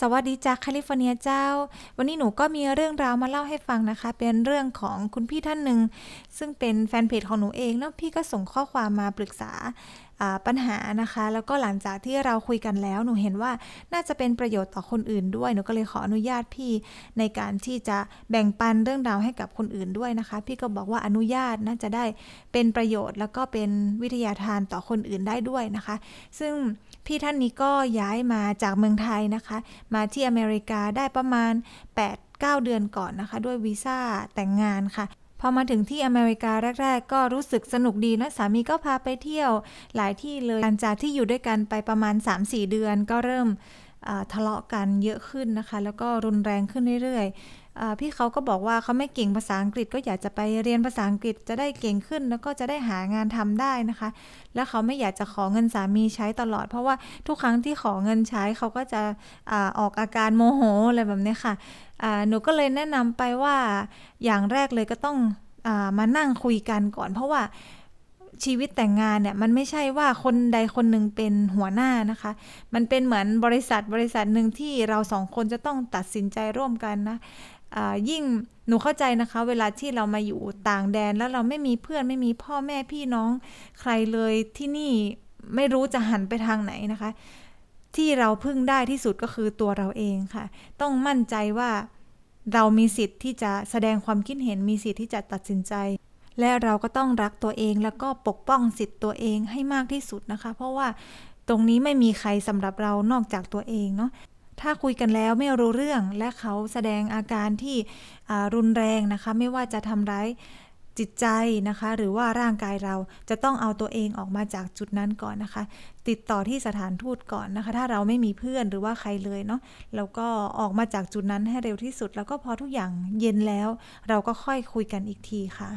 สวัสดีจากแคลิฟอร์เนียเจ้า วันนี้หนูก็มีเรื่องราวมาเล่าให้ฟังนะคะ เป็นเรื่องของคุณพี่ท่านหนึ่งซึ่งเป็นแฟนเพจของหนูเองเนาะพี่ก็ส่งข้อความมาปรึกษาอ่าปัญหานะคะ แล้วก็หลังจากที่เราคุยกันแล้วหนูเห็นว่าน่าจะเป็นประโยชน์ต่อคนอื่นด้วยหนูก็เลยขออนุญาตพี่ในการที่จะแบ่งปันเรื่องราวให้กับคนอื่นด้วยนะคะ พี่ก็บอกว่าอนุญาตน่าจะได้เป็นประโยชน์ แล้วก็เป็นวิทยาทานต่อคนอื่นได้ด้วยนะคะ ซึ่งพี่ท่านนี้ก็ย้ายมาจากเมืองไทยนะคะ มาที่อเมริกาได้ประมาณ 8-9 เดือนก่อนนะคะ ด้วยวีซ่าแต่งงานค่ะ พอมาถึงที่อเมริกาแรก ๆ ก็รู้สึกสนุกดีนะสามีก็พาไปเที่ยว หลายที่เลยหลังจากที่อยู่ด้วยกันไปประมาณ 3-4 เดือนก็เริ่มทะเลาะกันเยอะขึ้นนะคะ แล้วก็รุนแรงขึ้นเรื่อยๆ พี่เขาก็บอกว่าเขาไม่เก่งภาษาอังกฤษก็อยากจะไปเรียนภาษาอังกฤษจะได้เก่งขึ้น แล้วก็จะได้หางานทำได้นะคะ แล้วเขาไม่อยากจะขอเงินสามีใช้ตลอด เพราะว่าทุกครั้งที่ขอเงินใช้เขาก็จะอออกอาการโมโหอะไรแบบนี้ค่ะหนูก็เลยแนะนำไปว่าอย่างแรกเลยก็ต้องอมานั่งคุยกันก่อน เพราะว่าชีวิตแต่งงานเนี่ยมันไม่ใช่ว่าคนใดคนหนึ่งเป็นหัวหน้านะคะ มันเป็นเหมือนบริษัทบริษัทหนึ่งที่เราสองคนจะต้องตัดสินใจร่วมกันนะ ยิ่งหนูเข้าใจนะคะ เวลาที่เรามาอยู่ต่างแดนแล้วเราไม่มีเพื่อนไม่มีพ่อแม่พี่น้องใครเลยที่นี่ไม่รู้จะหันไปทางไหนนะคะ ที่เราพึ่งได้ที่สุดก็คือตัวเราเองค่ะ ต้องมั่นใจว่าเรามีสิทธิ์ที่จะแสดงความคิดเห็นมีสิทธิ์ที่จะตัดสินใจ และเราก็ต้องรักตัวเองแล้วก็ปกป้องสิทธิ์ตัวเองให้มากที่สุดนะคะ เพราะว่าตรงนี้ไม่มีใครสำหรับเรานอกจากตัวเองเนาะ ถ้าคุยกันแล้วไม่รู้เรื่องและเขาแสดงอาการที่รุนแรงนะคะ ไม่ว่าจะทำร้ายจิตใจนะคะ หรือว่าร่างกายเราจะต้องเอาตัวเองออกมาจากจุดนั้นก่อนนะคะ ติดต่อที่สถานทูตก่อนนะคะ ถ้าเราไม่มีเพื่อนหรือว่าใครเลยเนาะแล้วก็ออกมาจากจุดนั้นให้เร็วที่สุด แล้วก็พอทุกอย่างเย็นแล้ว เราก็ค่อยคุยกันอีกทีค่ะ